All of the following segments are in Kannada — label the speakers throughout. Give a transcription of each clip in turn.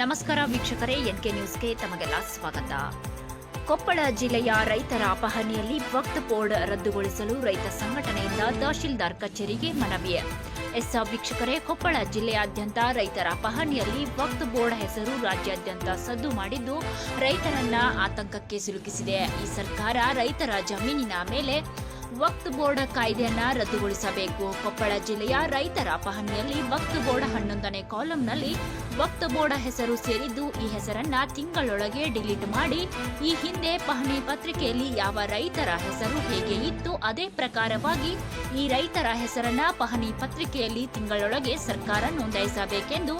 Speaker 1: ನಮಸ್ಕಾರ ವೀಕ್ಷಕರೇ, ಎನ್ಕೆ ನ್ಯೂಸ್ಗೆ ತಮಗೆಲ್ಲ ಸ್ವಾಗತ. ಕೊಪ್ಪಳ ಜಿಲ್ಲೆಯ ರೈತರ ಪಹಣಿಯಲ್ಲಿ ವಕ್ತ್ ಬೋರ್ಡ್ ರದ್ದುಗೊಳಿಸಲು ರೈತ ಸಂಘಟನೆಯಿಂದ ತಹಶೀಲ್ದಾರ್ ಕಚೇರಿಗೆ ಮನವಿ. ಎಸ್ ವೀಕ್ಷಕರೇ, ಕೊಪ್ಪಳ ಜಿಲ್ಲೆಯಾದ್ಯಂತ ರೈತರ ಪಹಣಿಯಲ್ಲಿ ವಕ್ತ್ ಬೋರ್ಡ್ ಹೆಸರು ರಾಜ್ಯಾದ್ಯಂತ ಸದ್ದು ಮಾಡಿದ್ದು ರೈತರನ್ನ ಆತಂಕಕ್ಕೆ ಸಿಲುಕಿಸಿದೆ. ಈ ಸರ್ಕಾರ ರೈತರ ಜಮೀನಿನ ಮೇಲೆ ವಕ್ತ್ ಬೋರ್ಡ್ ಕಾಯ್ದೆಯನ್ನ ರದ್ದುಗೊಳಿಸಬೇಕು. ಕೊಪ್ಪಳ ಜಿಲ್ಲೆಯ ರೈತರ ಪಹಣಿಯಲ್ಲಿ ವಕ್ತ್ ಬೋರ್ಡ್ ಹನ್ನೊಂದನೇ ಕಾಲಂನಲ್ಲಿ ವಕ್ತ್ ಬೋರ್ಡ್ ಹೆಸರು ಸೇರಿದ್ದು, ಈ ಹೆಸರನ್ನ ತಿಂಗಳೊಳಗೆ ಡಿಲೀಟ್ ಮಾಡಿ, ಈ ಹಿಂದೆ ಪಹಣಿ ಪತ್ರಿಕೆಯಲ್ಲಿ ಯಾವ ರೈತರ ಹೆಸರು ಹೇಗೆ ಇತ್ತು ಅದೇ ಪ್ರಕಾರವಾಗಿ ಈ ರೈತರ ಹೆಸರನ್ನ ಪಹಣಿ ಪತ್ರಿಕೆಯಲ್ಲಿ ತಿಂಗಳೊಳಗೆ ಸರ್ಕಾರ ನೋಂದಾಯಿಸಬೇಕೆಂದು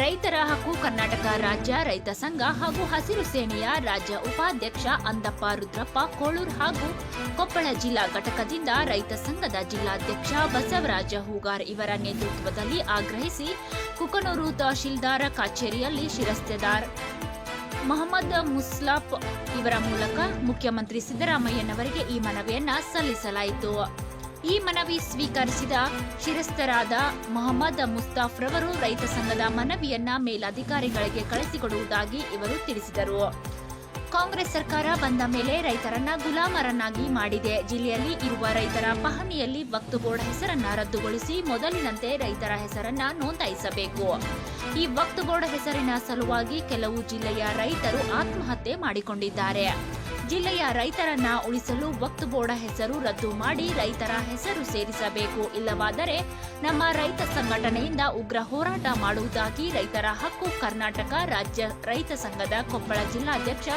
Speaker 1: ರೈತರ ಹಕ್ಕು ಕರ್ನಾಟಕ ರಾಜ್ಯ, ರೈತ ಸಂಘ ಹಾಗೂ ಹಸಿರು ಸೇನೆಯ ರಾಜ್ಯ ಉಪಾಧ್ಯಕ್ಷ ಅಂದಪ್ಪ ರುದ್ರಪ್ಪ ಕೋಳೂರು ಹಾಗೂ ಕೊಪ್ಪಳ ಜಿಲ್ಲಾ ಘಟಕದಿಂದ ರೈತ ಸಂಘದ ಜಿಲ್ಲಾಧ್ಯಕ್ಷ ಬಸವರಾಜ ಹೂಗಾರ್ ಇವರ ನೇತೃತ್ವದಲ್ಲಿ ಆಗ್ರಹಿಸಿ ಕುಕನೂರು ತಹಶೀಲ್ದಾರ ಕಚೇರಿಯಲ್ಲಿ ಶಿರಸ್ತೆದಾರ್ ಮೊಹಮ್ಮದ್ ಮುಸ್ಲಾಫ್ ಇವರ ಮೂಲಕ ಮುಖ್ಯಮಂತ್ರಿ ಸಿದ್ದರಾಮಯ್ಯನವರಿಗೆ ಈ ಮನವಿಯನ್ನ ಸಲ್ಲಿಸಲಾಯಿತು. ಈ ಮನವಿ ಸ್ವೀಕರಿಸಿದ ಶಿರಸ್ತರಾದ ಮೊಹಮ್ಮದ್ ಮುಸ್ತಾಫ್ ರವರು ರೈತ ಸಂಘದ ಮನವಿಯನ್ನ ಮೇಲಧಿಕಾರಿಗಳಿಗೆ ಕಳಿಸಿಕೊಡುವುದಾಗಿ ಇವರು ತಿಳಿಸಿದರು. ಕಾಂಗ್ರೆಸ್ ಸರ್ಕಾರ ಬಂದ ಮೇಲೆ ರೈತರನ್ನ ಗುಲಾಮರನ್ನಾಗಿ ಮಾಡಿದೆ. ಜಿಲ್ಲೆಯಲ್ಲಿ ಇರುವ ರೈತರ ಪಹಣಿಯಲ್ಲಿ ವಕ್ತು ಬೋರ್ಡ್ ಹೆಸರನ್ನ ರದ್ದುಗೊಳಿಸಿ ಮೊದಲಿನಂತೆ ರೈತರ ಹೆಸರನ್ನ ನೋಂದಾಯಿಸಬೇಕು. ಈ ವಕ್ತು ಬೋರ್ಡ್ ಹೆಸರಿನ ಸಲುವಾಗಿ ಕೆಲವು ಜಿಲ್ಲೆಯ ರೈತರು ಆತ್ಮಹತ್ಯೆ ಮಾಡಿಕೊಂಡಿದ್ದಾರೆ. ಜಿಲ್ಲೆಯ ರೈತರನ್ನ ಉಳಿಸಲು ವಕ್ತು ಬೋರ್ಡ ಹೆಸರು ರದ್ದು ಮಾಡಿ ರೈತರ ಹೆಸರು ಸೇರಿಸಬೇಕು. ಇಲ್ಲವಾದರೆ ನಮ್ಮ ರೈತ ಸಂಘಟನೆಯಿಂದ ಉಗ್ರ ಹೋರಾಟ ಮಾಡುವುದಾಗಿ ರೈತರ ಹಕ್ಕು ಕರ್ನಾಟಕ ರಾಜ್ಯ ರೈತ ಸಂಘದ ಕೊಪ್ಪಳ ಜಿಲ್ಲಾಧ್ಯಕ್ಷ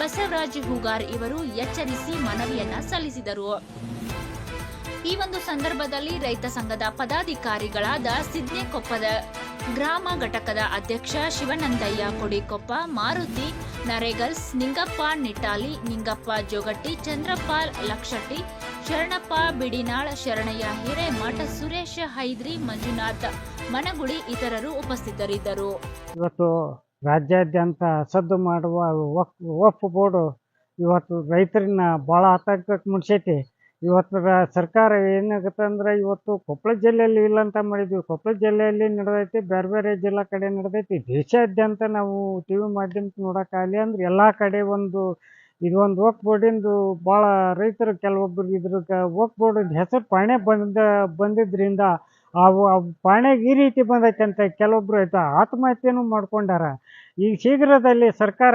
Speaker 1: ಬಸವರಾಜ್ ಹೂಗಾರ್ ಇವರು ಎಚ್ಚರಿಸಿ ಮನವಿಯನ್ನ ಸಲ್ಲಿಸಿದರು. ಈ ಒಂದು ಸಂದರ್ಭದಲ್ಲಿ ರೈತ ಸಂಘದ ಪದಾಧಿಕಾರಿಗಳಾದ ಸಿದ್ನೆಕೊಪ್ಪದ ಗ್ರಾಮ ಘಟಕದ ಅಧ್ಯಕ್ಷ ಶಿವನಂದಯ್ಯ ಕೊಡಿಕೊಪ್ಪ, ಮಾರುತಿ ನರೇಗಲ್ಸ್ ನಿಂಗಪ್ಪ ನಿಟಾಲಿ ನಿಂಗಪ್ಪ ಜೋಗಟ್ಟಿ ಚಂದ್ರಪ್ಪ ಲಕ್ಷಟ್ಟಿ, ಶರಣಪ್ಪ ಬಿಡಿನಾಳ್, ಶರಣಯ್ಯ ಹಿರೇಮಠ, ಸುರೇಶ ಹೈದ್ರಿ, ಮಂಜುನಾಥ್ ಮನಗುಳಿ ಇತರರು ಉಪಸ್ಥಿತರಿದ್ದರು.
Speaker 2: ಇವತ್ತು ರಾಜ್ಯಾದ್ಯಂತ ಸದ್ದು ಮಾಡುವ ವಫ್ ಬೋರ್ಡು ಇವತ್ತು ರೈತರನ್ನ ಭಾಳ ಆತಂಕಕ್ಕೆ ಮುಡ್ಸೈತಿ ಇವತ್ತು ಸರ್ಕಾರ ಏನಾಗುತ್ತೆ ಅಂದ್ರೆ ಇವತ್ತು ಕೊಪ್ಪಳ ಜಿಲ್ಲೆಯಲ್ಲಿ ಇಲ್ಲ ಅಂತ ಮಾಡಿದ್ವಿ. ಕೊಪ್ಪಳ ಜಿಲ್ಲೆಯಲ್ಲಿ ನಡೆದೈತಿ, ಬೇರೆ ಬೇರೆ ಜಿಲ್ಲಾ ಕಡೆ ನಡೆದೈತಿ. ದೇಶಾದ್ಯಂತ ನಾವು ಟಿ ವಿ ಮಾಧ್ಯಮಕ್ಕೆ ನೋಡೋಕ್ಕಾಗಲಿ ಅಂದ್ರೆ ಎಲ್ಲ ಕಡೆ ಒಂದು ಇದೊಂದು ವಕ್ ಬೋರ್ಡಿಂದು ಭಾಳ ರೈತರು ಕೆಲವೊಬ್ಬರು ಇದ್ರ ವಕ್ ಬೋರ್ಡ್ ಹೆಸರು ಪಾಣೆ ಬಂದ, ಬಂದಿದ್ರಿಂದ ಆ ಪಾಣೆಗೆ ಈ ರೀತಿ ಬಂದೈತೆ ಅಂತ ಕೆಲವೊಬ್ರು ಆಯ್ತು ಆತ್ಮಹತ್ಯೆನೂ ಮಾಡ್ಕೊಂಡಾರ. ಈಗ ಶೀಘ್ರದಲ್ಲಿ ಸರ್ಕಾರ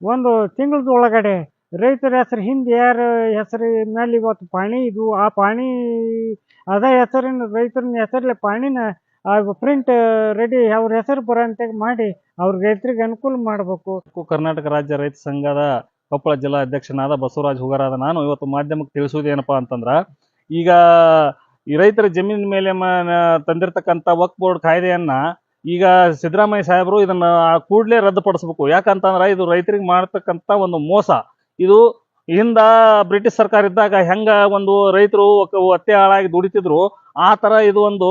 Speaker 2: ಒಂದು ತಿಂಗಳದ ಒಳಗಡೆ ರೈತರ ಹೆಸರು, ಹಿಂದೆ ಯಾರ ಹೆಸರು ಮೇಲೆ ಇವತ್ತು ಪಾಣಿ, ಇದು ಆ ಪಾಣಿ, ಅದ ಹೆಸರಿನ ರೈತರನ್ನ ಹೆಸರಲ್ಲಿ ಪಾಣಿನ ಪ್ರಿಂಟ್ ರೆಡಿ ಅವ್ರ ಹೆಸರು ಬರೋಂತೆ ಮಾಡಿ ಅವ್ರ ರೈತರಿಗೆ ಅನುಕೂಲ ಮಾಡಬೇಕು.
Speaker 3: ಕರ್ನಾಟಕ ರಾಜ್ಯ ರೈತ ಸಂಘದ ಕೊಪ್ಪಳ ಜಿಲ್ಲಾ ಅಧ್ಯಕ್ಷನಾದ ಬಸವರಾಜ್ ಹುಗರಾದ ನಾನು ಇವತ್ತು ಮಾಧ್ಯಮಕ್ಕೆ ತಿಳಿಸೋದೇನಪ್ಪ ಅಂತಂದ್ರೆ, ಈಗ ಈ ರೈತರ ಜಮೀನಿನ ಮೇಲೆ ತಂದಿರತಕ್ಕಂಥ ವಕ್ ಬೋರ್ಡ್ ಕಾಯ್ದೆಯನ್ನ ಈಗ ಸಿದ್ದರಾಮಯ್ಯ ಸಾಹೇಬರು ಇದನ್ನ ಕೂಡಲೇ ರದ್ದುಪಡಿಸಬೇಕು. ಯಾಕಂತಂದ್ರೆ ಇದು ರೈತರಿಗೆ ಮಾಡ್ತಕ್ಕಂಥ ಒಂದು ಮೋಸ. ಇದು ಹಿಂದ ಬ್ರಿಟಿಷ್ ಸರ್ಕಾರ ಇದ್ದಾಗ ಹೆಂಗ ಒಂದು ರೈತರು ಒತ್ತೆ ಹಾಳಾಗಿ ದುಡಿತಿದ್ರು, ಆ ತರ ಇದು ಒಂದು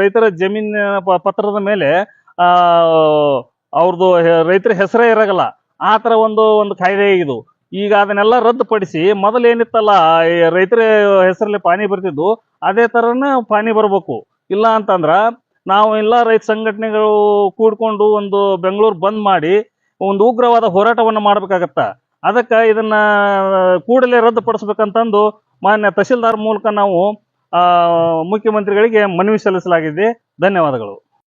Speaker 3: ರೈತರ ಜಮೀನಿನ ಪತ್ರದ ಮೇಲೆ, ಆ ಅವ್ರದ್ದು ರೈತರ ಹೆಸರೇ ಇರಗಲ್ಲ. ಆ ತರ ಒಂದು ಒಂದು ಕಾಯ್ದೆ ಇದು. ಈಗ ಅದನ್ನೆಲ್ಲ ರದ್ದುಪಡಿಸಿ ಮೊದಲು ಏನಿತ್ತಲ್ಲ ರೈತರ ಹೆಸರಲ್ಲಿ ಪಾನಿ ಬರ್ತಿದ್ದು, ಅದೇ ತರನ ಪಾನಿ ಬರ್ಬೇಕು. ಇಲ್ಲ ಅಂತಂದ್ರ ನಾವು ಎಲ್ಲ ರೈತ ಸಂಘಟನೆಗಳು ಕೂಡ್ಕೊಂಡು ಒಂದು ಬೆಂಗಳೂರು ಬಂದ್ ಮಾಡಿ ಒಂದು ಉಗ್ರವಾದ ಹೋರಾಟವನ್ನು ಮಾಡ್ಬೇಕಾಗತ್ತ? ಅದಕ್ಕೆ ಇದನ್ನ ಕೂಡಲೇ ರದ್ದುಪಡಿಸ್ಬೇಕಂತಂದು ಮಾನ್ಯ ತಹಶೀಲ್ದಾರ್ ಮೂಲಕ ನಾವು ಮುಖ್ಯಮಂತ್ರಿಗಳಿಗೆ ಮನವಿ ಸಲ್ಲಿಸಲಾಗಿದೆ. ಧನ್ಯವಾದಗಳು.